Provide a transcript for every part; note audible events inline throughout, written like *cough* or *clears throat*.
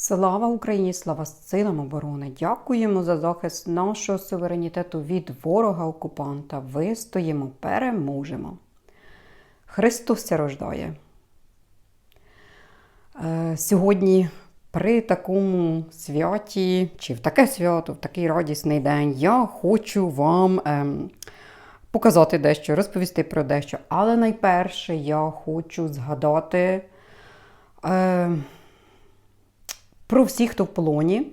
Слава Україні! Слава силам оборони! Дякуємо за захист нашого суверенітету від ворога-окупанта. Вистоїмо, переможемо. Христос ся рождає. Е, Сьогодні при такому святі, чи в таке свято, в такий радісний день, я хочу вам ем, показати дещо, розповісти про дещо. Але найперше я хочу згадати. Е, про всіх, хто в полоні.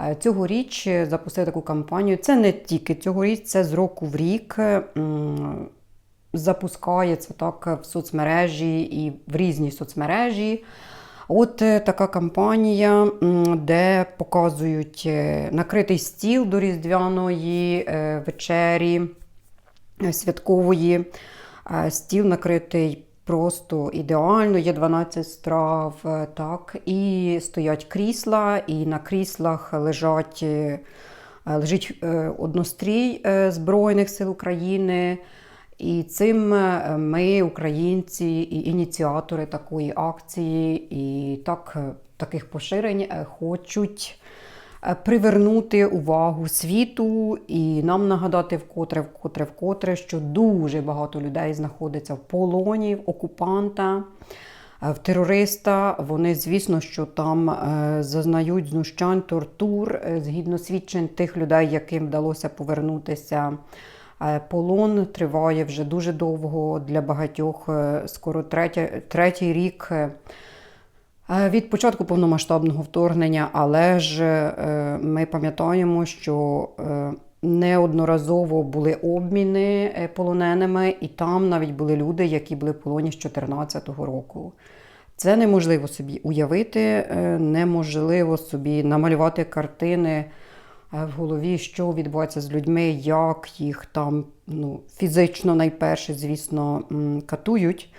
Е, Цьогоріч запустили таку кампанію. Це не тільки цьогоріч, це з року в рік запускається так в соцмережі і в різні соцмережі. От е, така кампанія, де показують е, накритий стіл до різдвяної е, вечері е, святкової. Е, Стіл накритий просто ідеально, є 12 страв, е, так, і стоять крісла, і на кріслах лежать, е, лежить е, однострій Збройних сил України. І цим ми, українці, і ініціатори такої акції, і так, таких поширень хочуть привернути увагу світу і нам нагадати вкотре, вкотре, вкотре, що дуже багато людей знаходиться в полоні, в окупанта, е, в терориста. Вони, звісно, що там е, зазнають знущань, тортур е, згідно свідчень тих людей, яким вдалося повернутися. Е, Полон триває вже дуже довго для багатьох, е, скоро третя, третій рік е, е, від початку повномасштабного вторгнення, але ж е, ми пам'ятаємо, що е, неодноразово були обміни е, полоненими, і там навіть були люди, які були в полоні з 2014 року. Це неможливо собі уявити, е, неможливо собі намалювати картини е, в голові, що відбувається з людьми, як їх там ну, фізично найперше, звісно, катують,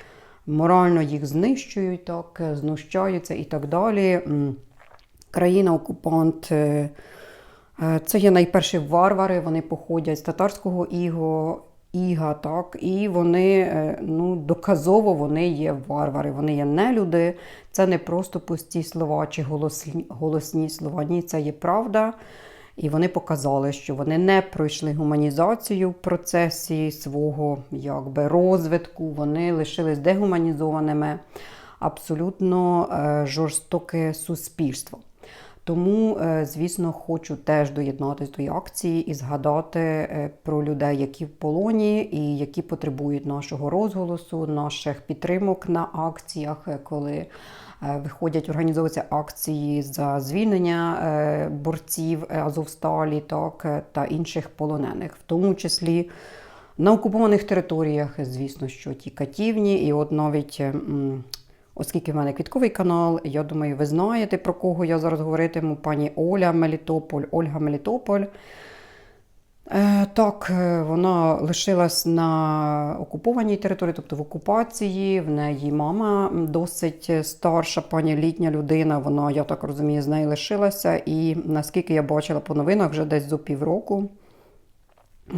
морально їх знищують, так, е, знущаються і так далі. Країна-окупант. е, е, Це є найперші варвари, вони походять з татарського іго, іга, так, і вони ну, доказово вони є варвари, вони є нелюди. Це не просто пусті слова чи голосні, голосні слова. Ні, це є правда. І вони показали, що вони не пройшли гуманізацію в процесі свого якби, розвитку, вони лишились дегуманізованими, абсолютно е, жорстоке суспільство. Тому, е, звісно, хочу теж доєднатися до акції і згадати е, про людей, які в полоні і які потребують нашого розголосу, наших підтримок на акціях, е, коли виходять, організовуються акції за звільнення борців Азовсталі так, та інших полонених, в тому числі. На окупованих територіях, звісно, що ті катівні, і от навіть Оскільки в мене квітковий канал, я думаю, ви знаєте, про кого я зараз говоритиму. Пані Оля Мелітополь, Ольга Мелітополь. Е, так, е, вона лишилась на окупованій території, тобто в окупації. В неї мама досить старша, пані літня людина. Вона, я так розумію, з нею лишилася. І наскільки я бачила по новинах, вже десь за півроку,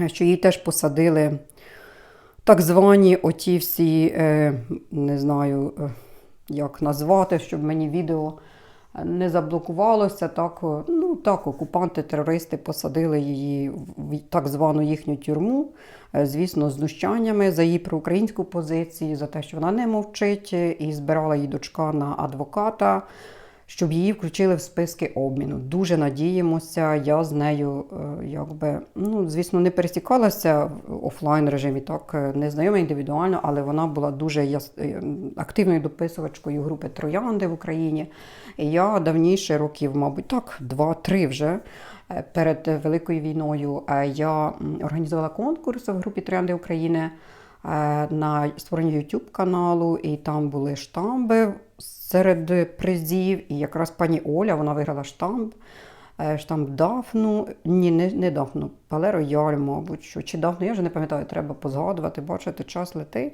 що її теж посадили так звані оті всі, е, не знаю, як назвати, щоб мені відео не заблокувалося. Так, е, ну, так, окупанти, терористи посадили її в так звану їхню тюрму, е, звісно, знущаннями за її проукраїнську позицію, за те, що вона не мовчить, е, і збирала її дочка на адвоката. Щоб її включили в списки обміну. Дуже надіємося. Я з нею, е, якби, ну, звісно, не пересікалася в офлайн режимі, так е, не знайома індивідуально, але вона була дуже яс... е, активною дописувачкою групи Троянди в Україні. І я давніше, років, мабуть, так, два-три вже. Перед Великою війною я організувала конкурс в групі Троянди України на створенні YouTube каналу, і там були штамби серед призів. І якраз пані Оля вона виграла штамп. е, Штамп Дафну, ні, не, не Дафну, Пале Рояль, мабуть, що. чи Дафну, я вже не пам'ятаю, треба позгадувати, бачити, час летить.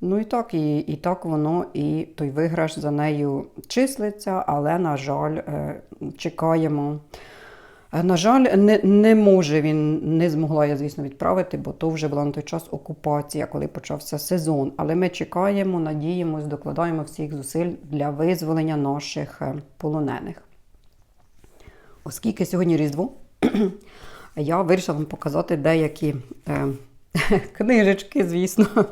Ну і так, і, і так воно, і той виграш за нею числиться, але, на жаль, е, чекаємо. На жаль, не, не може він, не змогла я, звісно, відправити, бо то вже була на той час окупація, коли почався сезон. Але ми чекаємо, надіємось, докладаємо всіх зусиль для визволення наших е, полонених. Оскільки сьогодні Різдво, *clears throat* я вирішила вам показати деякі е, *laughs* книжечки, звісно. *laughs*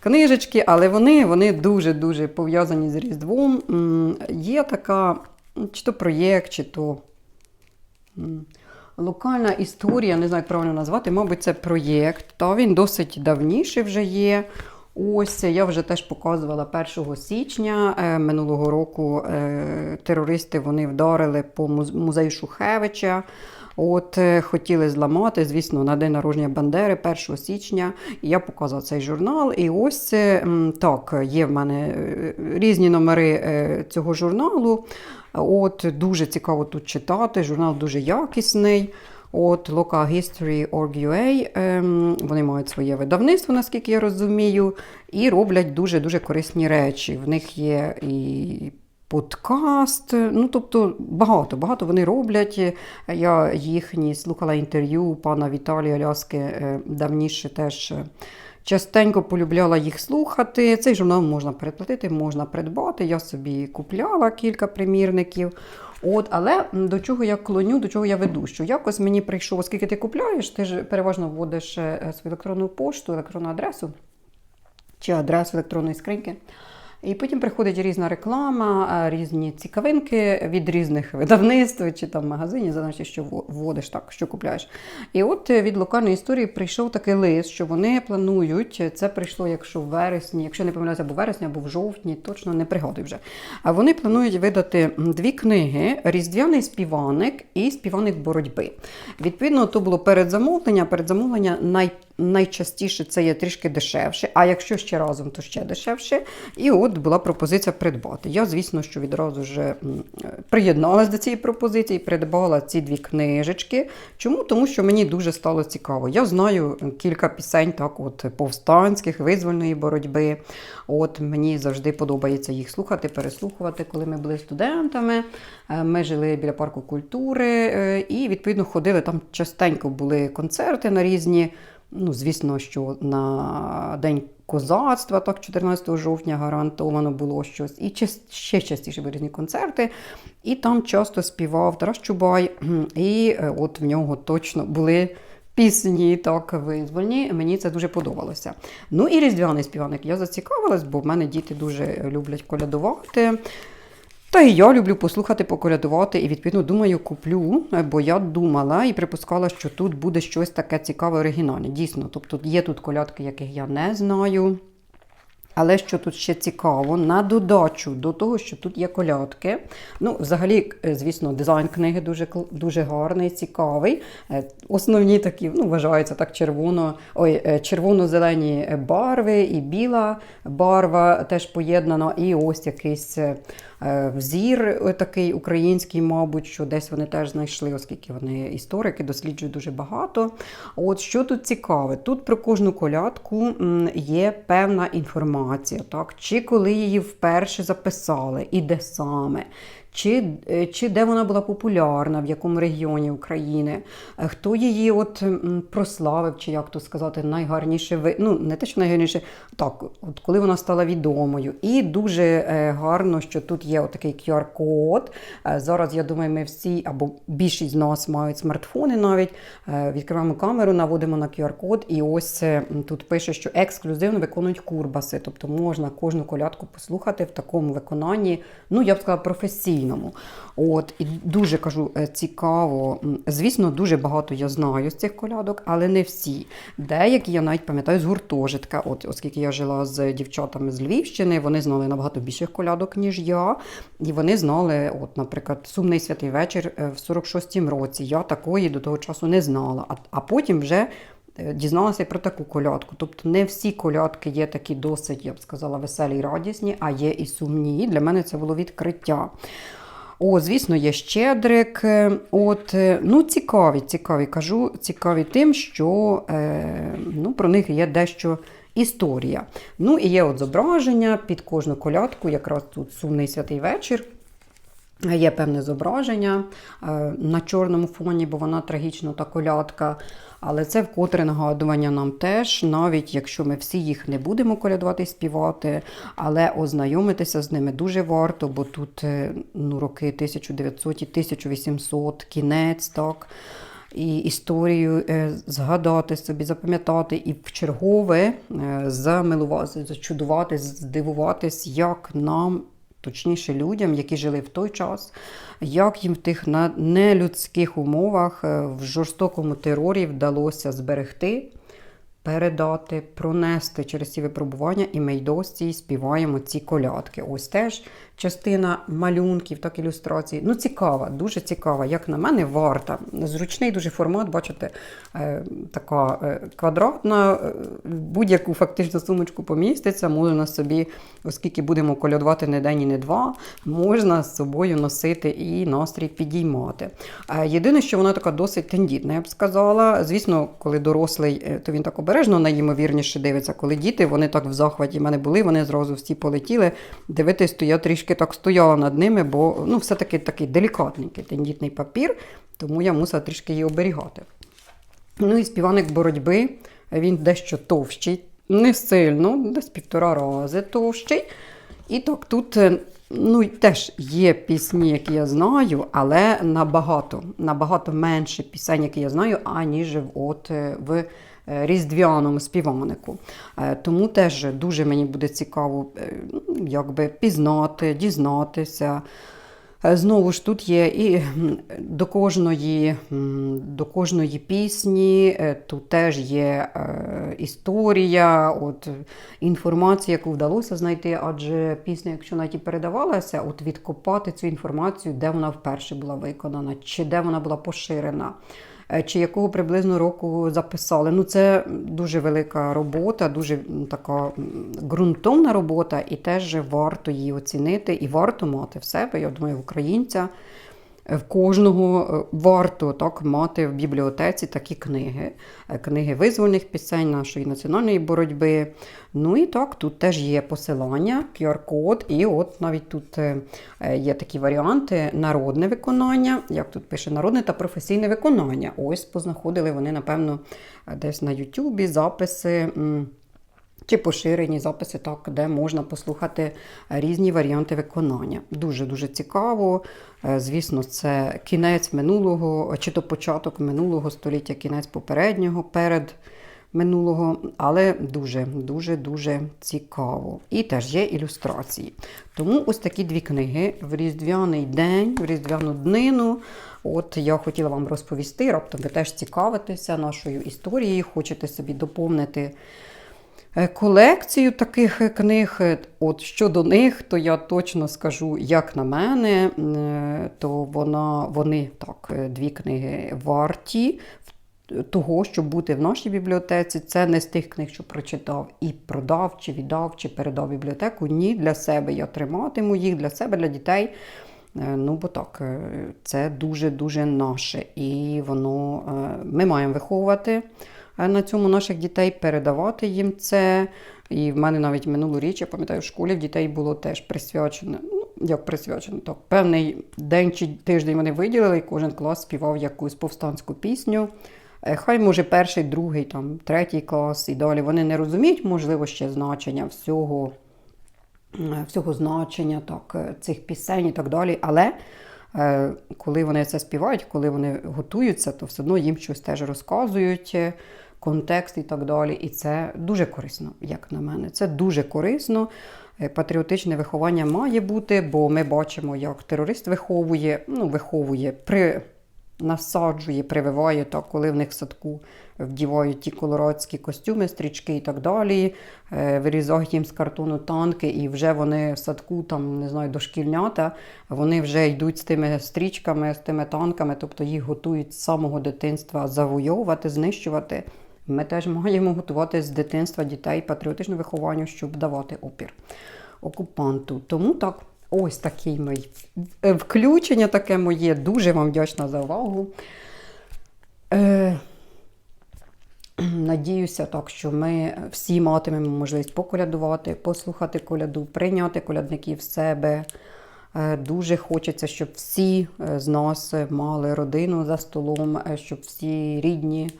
Книжечки, але вони, вони дуже-дуже пов'язані з Різдвом. Є така, чи то проєкт, чи то локальна історія, не знаю, як правильно назвати, мабуть, це проєкт. Та він досить давніший вже є. Ось я вже теж показувала 1 січня е, минулого року. Е, терористи вони вдарили по музею Шухевича. От е, хотіли зламати, звісно, на день народження Бандери 1 січня. Я показувала цей журнал. І ось так, є в мене різні номери цього журналу. От дуже цікаво тут читати. Журнал дуже якісний. От Local History Org.ua, ем, вони мають своє видавництво, наскільки я розумію, і роблять дуже-дуже корисні речі. В них є і подкаст, ну тобто багато, багато вони роблять. Я їхні слухала інтерв'ю пана Віталія Ляски е, давніше теж. Частенько полюбляла їх слухати. Цей журнал можна переплатити, можна придбати. Я собі купляла кілька примірників. От, але до чого я клоню, до чого я веду? Що якось мені прийшов, оскільки ти купляєш, ти ж переважно вводиш е, свою електронну пошту, електронну адресу чи адресу електронної скриньки. І потім приходить різна реклама, е, різні цікавинки від різних видавництв чи там магазинів, залежно, що вводиш, так, що купляєш. І от е, від локальної історії прийшов такий лист, що вони планують, це прийшло, якщо в вересні, якщо не помиляюся, або в вересні, або в жовтні, точно не пригадую вже. А вони планують видати дві книги: Різдвяний співаник і співаник боротьби. Відповідно, то було передзамовлення. Передзамовлення най Найчастіше це є трішки дешевше, а якщо ще разом, то ще дешевше. І от була пропозиція придбати. Я, звісно, що відразу м, е, до цієї пропозиції, придбала ці дві книжечки. Чому? Тому що мені дуже стало цікаво. Я знаю кілька пісень, так, от повстанських, визвольної боротьби. От мені завжди подобається їх слухати, переслухувати, коли ми були студентами. Е, Ми жили біля парку культури е, і, відповідно, ходили там частенько були концерти на різні. Ну, звісно, що на День козацтва, так, 14 жовтня гарантовано було щось. І ще частіше були різні концерти. І там часто співав Тарас Чубай. І е, от в нього точно були пісні так визвольні. Мені це дуже подобалося. Ну і різдвяний співаник. Я зацікавилась, бо в мене діти дуже люблять колядувати. Та і я люблю послухати, поколядувати, і відповідно думаю, куплю, е, бо я думала і припускала, що тут буде щось таке цікаве оригінальне. Дійсно, тобто є тут колядки, яких я не знаю. Але що тут ще цікаво, на додачу до того, що тут є колядки. Ну, взагалі, е, звісно, дизайн книги дуже дуже гарний, цікавий. Е, Основні такі, ну, вважаються так, червоно, ой, червоно-зелені барви і біла барва теж поєднана. І ось якийсь взір е, такий український, мабуть, що десь вони теж знайшли, оскільки вони історики досліджують дуже багато. От що тут цікаве, тут про кожну колядку є певна інформація, так? чи коли її вперше записали, і де саме. Чи, е, чи де вона була популярна, в якому регіоні України, е, хто її от прославив, чи як то сказати, найгарніше ну не те, що найгарніше, так, от коли вона стала відомою. І дуже е, гарно, що тут є отакий QR-код. Зараз, я думаю, ми всі або більшість з нас мають смартфони навіть. Відкриваємо камеру, наводимо на QR-код, і ось тут пише, що ексклюзивно виконують курбаси. Тобто можна кожну колядку послухати в такому виконанні, ну я б сказала, професійному. От і дуже кажу, е, цікаво. Звісно, дуже багато я знаю з цих колядок, але не всі. Деякі я навіть пам'ятаю з гуртожитка. От, оскільки я жила з дівчатами з Львівщини, вони знали набагато більших колядок, ніж я. І вони знали, от, наприклад, сумний святий вечір е, в 46-му році. Я такої до того часу не знала. А, а потім вже. Дізналася про таку колядку. Тобто не всі колядки є такі досить, я б сказала, веселі і радісні, а є і сумні. І Для мене це було відкриття. О, звісно, є щедрик. Е, От, е, ну, цікаві, цікаві. Кажу, цікаві тим, що е, ну, про них є дещо історія. Ну, і є от зображення під кожну колядку, якраз тут сумний святий вечір. Є певне зображення е, на чорному фоні, бо вона трагічно та колядка. Але це вкотре нагадування нам теж, навіть якщо ми всі їх не будемо колядувати і співати, але ознайомитися з ними дуже варто, бо тут е, ну, роки 1900 і 1800, кінець, так. І історію е, згадати собі, запам'ятати, і в чергове замилувати, зачудувати, здивуватись, як нам точніше людям, які жили в той час, як їм в тих нелюдських умовах е, в жорстокому терорі вдалося зберегти, передати, пронести через ці випробування, і ми й досі співаємо ці колядки. Ось теж частина малюнків, так ілюстрацій. Ну, цікава, дуже цікава. Як на мене, варта. Зручний дуже формат, бачите, е, така е, квадратна, е, будь-яку фактично сумочку поміститься, можна собі, оскільки будемо колядувати не день і не два, можна з собою носити і настрій підіймати. Єдине, що вона така досить тендітна, я б сказала. Звісно, коли дорослий, то він так обережно найімовірніше дивиться. Коли діти, вони так в захваті в мене були, вони зразу всі полетіли. Дивитись, то я трішки так стояла над ними, бо ну, все-таки такий делікатненький тендітний папір, тому я мусила трішки її оберігати. Ну і співаник боротьби, він дещо товщий, не сильно, десь півтора рази товщий. І так тут е, ну, теж є пісні, які я знаю, але набагато, набагато менше пісень, які я знаю, аніж от, е, в різдвяному співанику. Е, Тому теж дуже мені буде цікаво е, якби пізнати, дізнатися. Е, Знову ж тут є і до кожної, до кожної пісні, е, тут теж є е, історія, от, е, інформація, яку вдалося знайти, адже пісня, якщо навіть і передавалася, от відкопати цю інформацію, де вона вперше була виконана, чи де вона була поширена. Е, Чи якого приблизно року записали. Ну, це дуже велика робота, дуже така ґрунтовна робота, і теж варто її оцінити, і варто мати в себе, я думаю, українця. В кожного е, варто так мати в бібліотеці такі книги, Е, книги визвольних пісень нашої національної боротьби. Ну і так, тут теж є посилання, QR-код, і от навіть тут е, е, є такі варіанти: народне виконання, як тут пише, народне та професійне виконання. Ось познаходили вони, напевно, десь на Ютубі записи. Чи поширені записи, так, де можна послухати різні варіанти виконання. Дуже-дуже цікаво. Е, Звісно, це кінець минулого, чи то початок минулого століття, кінець попереднього, перед минулого, але дуже, дуже, дуже цікаво. І теж є ілюстрації. Тому ось такі дві книги в різдвяний день, в різдвяну днину. От я хотіла вам розповісти, раптом ви теж цікавитеся нашою історією, хочете собі доповнити колекцію таких е, книг. Е, От щодо них, то я точно скажу, як на мене, е, то вона, вони так, е, дві книги варті того, щоб бути в нашій бібліотеці. Це не з тих книг, що прочитав і продав, чи віддав, чи передав бібліотеку. Ні, для себе я триматиму їх, для себе, для дітей. Е, Ну, бо так, е, це дуже-дуже наше. І воно е, ми маємо виховувати е, на цьому наших дітей, передавати їм це. І в мене навіть минулу річ, я пам'ятаю, в школі в дітей було теж присвячено. Ну, як присвячено, так, певний день чи тиждень вони виділили, і кожен клас співав якусь повстанську пісню. Е, Хай може перший, другий, там, третій клас і далі. Вони не розуміють, можливо, ще значення всього е, всього значення так, е, цих пісень і так далі. Але е, коли вони це співають, коли вони готуються, то все одно їм щось теж розказують, е, контекст і так далі. І це дуже корисно, як на мене. Це дуже корисно. Е, Патріотичне виховання має бути, бо ми бачимо, як терорист виховує, ну, виховує, при, насаджує, прививає, так, коли в них в садку вдівають ті колорадські костюми, стрічки і так далі, е, вирізають їм з картону танки, і вже вони в садку, там, не знаю, дошкільнята, вони вже йдуть з тими стрічками, з тими танками, тобто їх готують з самого дитинства завойовувати, знищувати. Ми теж маємо готувати з дитинства дітей патріотичне вихованню, щоб давати опір окупанту. Тому так, ось такий мій е, включення таке моє. Дуже вам вдячна за увагу. Е, Надіюся, так, що ми всі матимемо можливість поколядувати, послухати коляду, прийняти колядників в себе. Е, Дуже хочеться, щоб всі е, з нас мали родину за столом, щоб всі рідні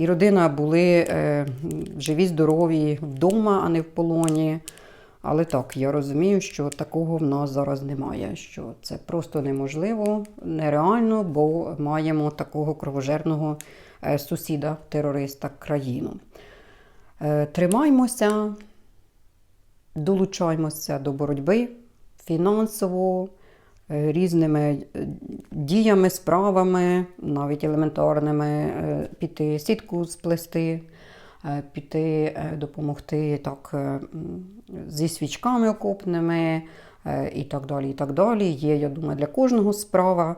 і родина були е, живі, здорові вдома, а не в полоні. Але так, я розумію, що такого в нас зараз немає, що це просто неможливо, нереально, бо маємо такого кровожерного е, сусіда, терориста, країну. Е, Тримаймося, долучаймося до боротьби фінансово, різними е, діями, справами, навіть елементарними, е, піти сітку сплести, е, піти е, допомогти так, е, зі свічками окопними е, і так далі. і так далі. Є, я думаю, для кожного справа,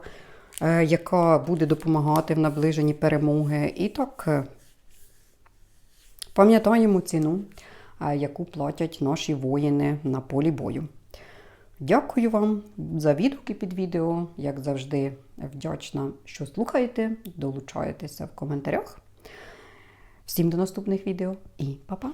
е, яка буде допомагати в наближенні перемоги. І так е, пам'ятаємо ціну, е, яку платять наші воїни на полі бою. Дякую вам за відгуки під відео. Як завжди, вдячна, що слухаєте, долучаєтеся в коментарях. Всім до наступних відео і па-па!